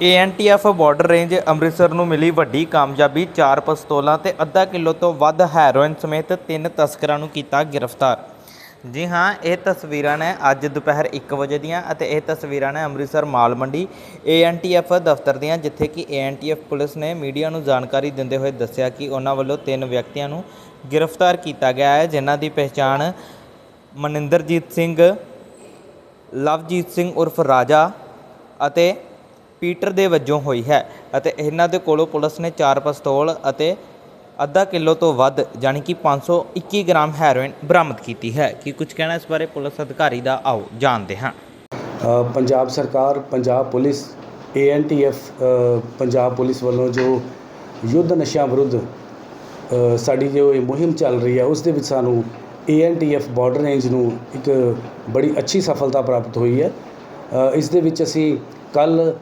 ANTF border range Amritsar ਨੂੰ ਮਿਲੀ ਵੱਡੀ ਕਾਮਯਾਬੀ, ਚਾਰ ਪਿਸਤੌਲਾਂ ਤੇ ਅੱਧਾ ਕਿਲੋ ਤੋਂ ਵੱਧ ਹੈਰੋਇਨ ਸਮੇਤ ਤਿੰਨ ਤਸਕਰਾਂ ਨੂੰ ਕੀਤਾ ਗ੍ਰਿਫਤਾਰ। ਜੀ ਹਾਂ, ਇਹ ਤਸਵੀਰਾਂ ਨੇ ਅੱਜ ਦੁਪਹਿਰ 1 ਵਜੇ ਦੀਆਂ ਅਤੇ ਇਹ ਤਸਵੀਰਾਂ ਨੇ ਅੰਮ੍ਰਿਤਸਰ ਮਾਲ ਮੰਡੀ ਏਐਨਟੀਐਫ ਦਫ਼ਤਰ ਦੀਆਂ, ਜਿੱਥੇ ਕਿ ਏਐਨਟੀਐਫ ਪੁਲਿਸ ਨੇ ਮੀਡੀਆ ਨੂੰ ਜਾਣਕਾਰੀ ਦਿੰਦੇ ਹੋਏ ਦੱਸਿਆ ਕਿ ਉਹਨਾਂ ਵੱਲੋਂ ਤਿੰਨ ਵਿਅਕਤੀਆਂ ਨੂੰ ਗ੍ਰਿਫਤਾਰ ਕੀਤਾ ਗਿਆ ਹੈ, ਜਿਨ੍ਹਾਂ ਦੀ ਪਹਿਚਾਣ ਮਨਿੰਦਰਜੀਤ ਸਿੰਘ, ਲਵਜੀਤ ਸਿੰਘ ਉਰਫ ਰਾਜਾ ਅਤੇ ਪੀਟਰ ਦੇ ਵਜੋਂ ਹੋਈ ਹੈ ਅਤੇ ਇਹਨਾਂ ਦੇ ਕੋਲੋਂ ਪੁਲਿਸ ਨੇ ਚਾਰ ਪਿਸਤੌਲ ਅਤੇ ਅੱਧਾ ਕਿਲੋ ਤੋਂ ਵੱਧ ਯਾਨੀ ਕਿ 521 ਗ੍ਰਾਮ ਹੈਰੋਇਨ ਬਰਾਮਦ ਕੀਤੀ ਹੈ। ਕੀ ਕੁਝ ਕਹਿਣਾ ਇਸ ਬਾਰੇ ਪੁਲਿਸ ਅਧਿਕਾਰੀ ਦਾ? ਆਓ ਜਾਣਦੇ ਹਾਂ। ਪੰਜਾਬ ਸਰਕਾਰ, Punjab police A N T F Punjab police ਵੱਲੋਂ ਜੋ ਯੁੱਧ ਨਸ਼ਿਆਂ ਵਿਰੁੱਧ ਸਾਡੀ ਜੋ ਇਹ ਮੁਹਿੰਮ ਚੱਲ ਰਹੀ ਹੈ, ਉਸ ਦੇ ਵਿੱਚ ਸਾਨੂੰ ਏਐਨਟੀਐਫ ਬਾਰਡਰ ਰੇਂਜ ਨੂੰ ਇੱਕ ਬੜੀ ਅੱਛੀ ਸਫਲਤਾ ਪ੍ਰਾਪਤ ਹੋਈ ਹੈ। ਇਸ ਦੇ ਵਿੱਚ ਅਸੀਂ ਕੱਲ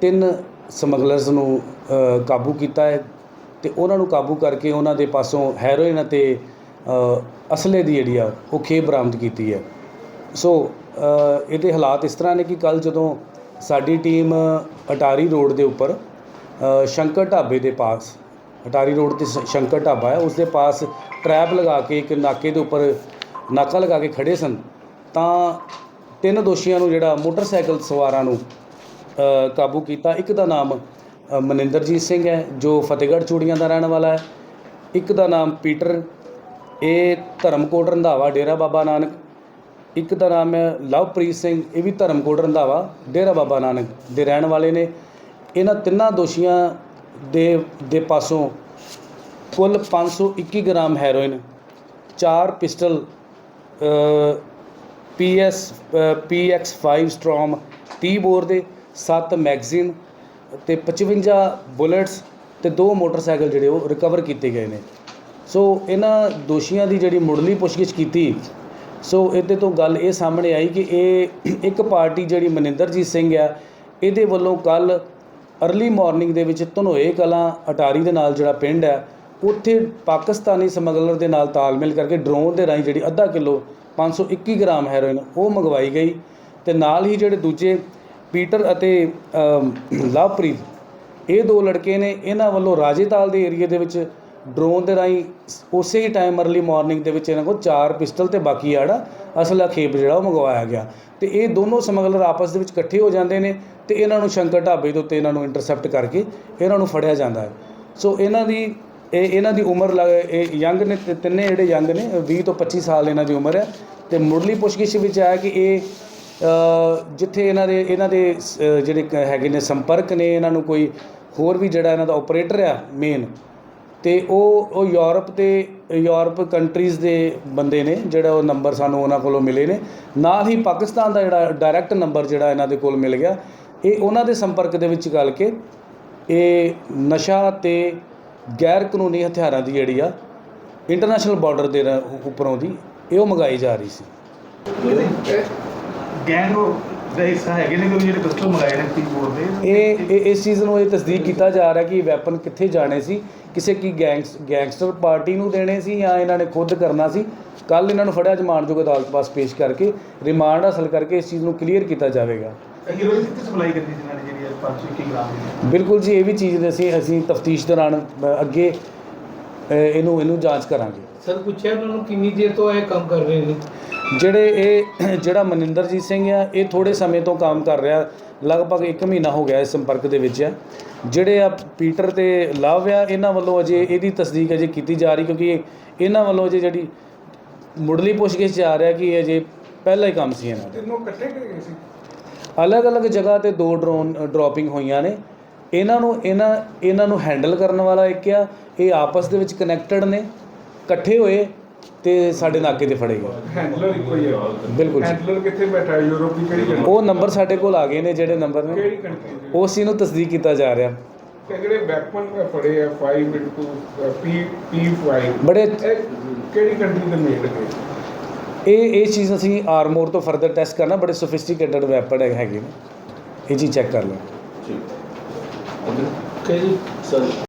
ਤਿੰਨ ਸਮਗਲਰਸ ਨੂੰ ਕਾਬੂ ਕੀਤਾ ਹੈ ਤੇ ਉਹਨਾਂ ਨੂੰ ਕਾਬੂ ਕਰਕੇ ਉਹਨਾਂ ਦੇ ਪਾਸੋਂ ਹੈਰੋਇਨ ਅਤੇ ਅਸਲੇ ਦੀ ਜਿਹੜੀ ਆ, ਉਹ ਖੇਪ ਬਰਾਮਦ ਕੀਤੀ ਹੈ। ਸੋ ਇਹਦੇ ਹਾਲਾਤ ਇਸ ਤਰ੍ਹਾਂ ਨੇ ਕਿ ਕੱਲ ਜਦੋਂ ਸਾਡੀ ਟੀਮ ਅਟਾਰੀ ਰੋਡ ਦੇ ਉੱਪਰ ਸ਼ੰਕਰ ਢਾਬੇ ਦੇ ਪਾਸ, ਅਟਾਰੀ ਰੋਡ ਤੇ ਸ਼- ਸ਼ੰਕਰ ਢਾਬਾ ਹੈ ਉਸ ਦੇ ਪਾਸ ਟਰੈਪ ਲਗਾ ਕੇ ਇੱਕ ਨਾਕੇ ਦੇ ਉੱਪਰ ਨਾਕਾ ਲਗਾ ਕੇ ਖੜੇ ਸਨ, ਤਾਂ ਤਿੰਨ ਦੋਸ਼ੀਆਂ ਨੂੰ ਜਿਹੜਾ ਮੋਟਰਸਾਈਕਲ ਸਵਾਰਾਂ ਨੂੰ ਕਾਬੂ ਕੀਤਾ। ਇੱਕ ਦਾ ਨਾਮ ਮਨਿੰਦਰਜੀਤ ਸਿੰਘ ਹੈ, ਜੋ ਫਤਿਹਗੜ੍ਹ ਚੂੜੀਆਂ ਦਾ ਰਹਿਣ ਵਾਲਾ ਹੈ। ਇੱਕ ਦਾ ਨਾਮ ਪੀਟਰ, ਇਹ ਧਰਮਕੋਟ ਰੰਧਾਵਾ, ਡੇਰਾ ਬਾਬਾ ਨਾਨਕ। ਇੱਕ ਦਾ ਨਾਮ ਹੈ ਲਵਪ੍ਰੀਤ ਸਿੰਘ, ਇਹ ਵੀ ਧਰਮਕੋਟ ਰੰਧਾਵਾ, ਡੇਰਾ ਬਾਬਾ ਨਾਨਕ ਦੇ ਰਹਿਣ ਵਾਲੇ ਨੇ। ਇਹਨਾਂ ਤਿੰਨਾਂ ਦੋਸ਼ੀਆਂ ਦੇ ਦੇ ਪਾਸੋਂ ਕੁੱਲ 521 ਗ੍ਰਾਮ ਹੈਰੋਇਨ, ਚਾਰ ਪਿਸਟਲ ਪੀਐਸ ਪੀਐਕਸ5 ਸਟ੍ਰੋਮ 30 ਬੋਰ ਦੇ 7 ਮੈਗਜ਼ੀਨ ਤੇ 55 ਬੁਲੇਟਸ ਤੇ ਦੋ ਮੋਟਰਸਾਈਕਲ ਜਿਹੜੇ ਉਹ ਰਿਕਵਰ ਕੀਤੇ ਗਏ ਨੇ। ਸੋ ਇਹਨਾਂ ਦੋਸ਼ੀਆਂ ਦੀ ਜਿਹੜੀ ਮੁੱਢਲੀ ਪੁੱਛਗਿੱਛ ਕੀਤੀ, ਸੋ ਇਹਦੇ ਤੋਂ ਗੱਲ ਇਹ ਸਾਹਮਣੇ ਆਈ ਕਿ ਇਹ ਇੱਕ ਪਾਰਟੀ ਜਿਹੜੀ ਮਨਿੰਦਰਜੀਤ ਸਿੰਘ ਆ, ਇਹਦੇ ਵੱਲੋਂ ਕੱਲ ਅਰਲੀ ਮਾਰਨਿੰਗ ਦੇ ਵਿੱਚ ਧਨੋਏ ਕਲਾਂ ਅਟਾਰੀ ਦੇ ਨਾਲ ਜਿਹੜਾ ਪਿੰਡ ਹੈ ਉੱਥੇ ਪਾਕਿਸਤਾਨੀ ਸਮਗਲਰ ਦੇ ਨਾਲ ਤਾਲਮੇਲ ਕਰਕੇ ਡਰੋਨ ਦੇ ਰਾਹੀਂ ਜਿਹੜੀ ਅੱਧਾ ਕਿਲੋ 521 ਗ੍ਰਾਮ ਹੈਰੋਇਨ ਉਹ ਮੰਗਵਾਈ ਗਈ ਤੇ ਨਾਲ ਹੀ ਜਿਹੜੇ ਦੂਜੇ ਪੀਟਰ ਅਤੇ ਅਮ, ਲਵਪ੍ਰੀਤ ਇਹ ਦੋ ਲੜਕੇ ਨੇ ਇਹਨਾਂ ਵੱਲੋਂ ਰਾਜੇਤਾਲ ਦੇ ਏਰੀਆ ਦੇ ਵਿੱਚ ਡਰੋਨ ਦੇ ਰਾਹੀਂ ਉਸੇ ਹੀ ਟਾਈਮ ਅਰਲੀ ਮਾਰਨਿੰਗ ਦੇ ਵਿੱਚ ਇਹਨਾਂ ਕੋਲ ਚਾਰ ਪਿਸਟਲ ਤੇ ਬਾਕੀ ਆ ਅਸਲਾ ਖੇਪ ਜਿਹੜਾ ਉਹ ਮੰਗਵਾਇਆ ਗਿਆ। ਤੇ ਇਹ ਦੋਨੋਂ ਸਮਗਲਰ ਆਪਸ ਦੇ ਵਿੱਚ ਇਕੱਠੇ ਹੋ ਜਾਂਦੇ ਨੇ ਤੇ ਇਹਨਾਂ ਨੂੰ ਸ਼ੰਕਰ ਢਾਬੇ ਦੇ ਉੱਤੇ ਇਹਨਾਂ ਨੂੰ ਇੰਟਰਸੈਪਟ ਕਰਕੇ ਇਹਨਾਂ ਨੂੰ ਫੜਿਆ ਜਾਂਦਾ ਹੈ। ਸੋ ਇਹਨਾਂ ਦੀ ਇਹ ਇਹਨਾਂ ਦੀ ਉਮਰ ਲੱਗ- ਇਹ ਯੰਗ ਨੇ ਤਿੰਨੇ ਜਿਹੜੇ ਯੰਗ ਨੇ 20 ਤੋਂ 25 ਸਾਲ ਇਹਨਾਂ ਦੀ ਉਮਰ ਹੈ। ਤੇ ਮੁੱਢਲੀ ਪੁੱਛਗਿੱਛ ਵਿੱਚ ਆਇਆ ਕਿ ਇਹ ਜਿੱਥੇ ਇਹਨਾਂ ਦੇ ਇਹਨਾਂ ਦੇ ਸ- ਜਿਹੜੇ ਕ- ਹੈਗੇ ਨੇ ਸੰਪਰਕ ਨੇ, ਇਹਨਾਂ ਨੂੰ ਕੋਈ ਹੋਰ ਵੀ ਜਿਹੜਾ ਇਹਨਾਂ ਦਾ ਆਪਰੇਟਰ ਆ ਮੇਨ ਤੇ ਉਹ ਉਹ ਯੂਰਪ ਤੇ, ਯੂਰਪ ਕੰਟਰੀਜ਼ ਦੇ ਬੰਦੇ ਨੇ, ਜਿਹੜਾ ਉਹ ਨੰਬਰ ਸਾਨੂੰ ਉਹਨਾਂ ਕੋਲੋਂ ਮਿਲੇ ਨੇ। ਨਾਲ ਹੀ ਪਾਕਿਸਤਾਨ ਦਾ ਜਿਹੜਾ ਡਾਇਰੈਕਟ ਨੰਬਰ ਜਿਹੜਾ ਇਹਨਾਂ ਦੇ ਕੋਲ ਮਿਲ ਗਿਆ। ਇਹ ਉਹਨਾਂ ਦੇ ਸੰਪਰਕ ਦੇ ਵਿੱਚ ਗੱਲ ਕੇ, ਇਹ ਨਸ਼ਾ ਤੇ ਗੈਰ ਕਾਨੂੰਨੀ ਹਥਿਆਰਾਂ ਦੀ ਜਿਹੜੀ ਆ ਇੰਟਰਨੈਸ਼ਨਲ ਬਾਰਡਰ ਦੇ ਉੱਪਰੋਂ ਦੀ, ਇਹ ਉਹ ਮੰਗਾਈ ਜਾ ਰਹੀ ਸੀ। ਗੈਂਗ ਦਾ ਹਿੱਸਾ ਹੈਗੇ ਨੇ ਕਿਉਂਕਿ ਜਿਹੜੇ ਪਿਸਟਲ ਮੰਗਾਏ ਨੇ ਕੀਬੋਰਡ ਦੇ। ਇਹ ਇਹ- ਇਸ ਚੀਜ਼ ਨੂੰ ਇਹ ਤਸਦੀਕ ਕੀਤਾ ਜਾ ਰਿਹਾ ਕਿ ਵੈਪਨ ਕਿੱਥੇ ਜਾਣੇ ਸੀ ਕਿਸੇ ਕੀ ਗੈਂਗਸ ਗੈਂਗਸਟਰ ਪਾਰਟੀ ਨੂੰ ਦੇਣੇ ਸੀ ਜਾਂ ਇਹਨਾਂ ਨੇ ਖੁਦ ਕਰਨਾ ਸੀ। ਕੱਲ ਇਹਨਾਂ ਨੂੰ ਫੜਿਆ ਜਮਾਨਯੋਗ ਅਦਾਲਤ ਪਾਸ ਪੇਸ਼ ਕਰਕੇ ਰਿਮਾਂਡ ਹਾਸਲ ਕਰਕੇ ਇਸ ਚੀਜ਼ ਨੂੰ ਕਲੀਅਰ ਕੀਤਾ ਜਾਵੇਗਾ। ਹੀਰੋਇਨ ਕਿੱਥੇ ਸਪਲਾਈ ਕਰਦੀ ਸੀ ਇਹਨਾਂ ਨੇ ਜਿਹੜੀ ਇਹ 521 ਗ੍ਰਾਮ ਦੀ ਬਿਲਕੁਲ ਜੀ ਇਹ ਵੀ ਚੀਜ਼ ਦੇ ਅਸੀਂ ਅਸੀਂ ਤਫਤੀਸ਼ ਦੌਰਾਨ ਅ, ਅੱਗੇ ਅ, ਇਹਨੂੰ ਇਹਨੂੰ ਜਾਂਚ ਕਰਾਂਗੇ। ਸਰ ਪੁੱਛਿਆ ਉਹਨਾਂ ਨੂੰ ਕਿੰਨੀ ਦੇਰ ਤੋਂ ਇਹ ਕੰਮ ਕਰ ਰਹੇ ਨੇ? ਜਿਹੜੇ ਇਹ ਜਿਹੜਾ ਮਨਿੰਦਰਜੀਤ ਸਿੰਘ ਆ ਇਹ ਥੋੜੇ ਸਮੇਂ ਤੋਂ ਕੰਮ ਕਰ ਰਿਹਾ ਲਗਭਗ 1 ਮਹੀਨਾ ਹੋ ਗਿਆ ਇਸ ਸੰਪਰਕ ਦੇ ਵਿੱਚ ਆ। ਜਿਹੜੇ ਆ ਪੀਟਰ ਤੇ ਲਵ ਆ ਇਹਨਾਂ ਵੱਲੋਂ ਅਜੇ ਇਹਦੀ ਤਸਦੀਕ ਅਜੇ ਕੀਤੀ ਜਾ ਰਹੀ ਕਿਉਂਕਿ ਇਹ- ਇਹਨਾਂ ਵੱਲੋਂ ਅਜੇ ਜਿਹੜੀ ਮੁੱਢਲੀ ਪੁੱਛਗਿੱਛ ਜਾ ਰਿਹਾ ਕਿ ਇਹ ਅਜੇ ਪਹਿਲਾ ਹੀ ਕੰਮ ਸੀ ਇਹਨਾਂ ਦਾ। ਤਿੰਨੋਂ ਇਕੱਠੇ ਗਏ ਸੀ? ਅਲੱਗ-ਅਲੱਗ ਜਗ੍ਹਾ ਤੇ ਦੋ ਡਰੋਨ ਡ੍ਰੌਪਿੰਗ ਹੋਈਆਂ ਨੇ। ਇਹਨਾਂ ਨੂੰ ਇਹਨਾਂ ਇਹਨਾਂ ਨੂੰ ਹੈਂਡਲ ਕਰਨ ਵਾਲਾ ਇੱਕ ਆ ਇਹ ਆਪਸ ਦੇ ਵਿੱਚ ਕਨੈਕਟਡ ਨੇ ਇਕੱਠੇ ਹੋਏ। ਤੇ ਸਾਡੇ ਨਾਕੇ ਤੇ ਫੜੇ ਗਏ। ਹੈਂਡਲਰ ਇੱਕੋ ਹੀ ਹੈ ਬਿਲਕੁਲ ਜੀ। ਹੈਂਡਲਰ ਕਿੱਥੇ ਬੈਠਾ ਹੈ? ਯੂਰਪ ਦੀ ਕਿਹੜੀ ਕੰਟਰੀ ਉਹ ਨੰਬਰ ਸਾਡੇ ਕੋਲ ਆ ਗਏ ਨੇ ਜਿਹੜੇ ਨੰਬਰ ਨੇ। ਕਿਹੜੀ ਕੰਟਰੀ ਦੇ? ਉਸ ਚੀਜ਼ ਨੂੰ ਤਸਦੀਕ ਕੀਤਾ ਜਾ ਰਿਹਾ। ਤੇ ਜਿਹੜੇ ਵੈਪਨ ਫੜੇ ਆ 5 ਇਨਟੂ ਪੀ ਪੀ5 ਬੜੇ ਇਹ ਕਿਹੜੀ ਕੰਟਰੀ ਦੇ ਮੇਡ ਨੇ? ਇਹ ਇਹ ਚੀਜ਼ ਅਸੀਂ ਆਰਮੋਰ ਤੋਂ ਫਰਦਰ ਟੈਸਟ ਕਰਨਾ ਬੜੇ ਸੋਫਿਸਟੀਕੇਟਡ ਵੈਪਨ ਹੈਗੇ ਨੇ। ਇਹ ਚੀਜ਼ ਚੈੱਕ ਕਰ ਲਓ। ਕਿ ਜੀ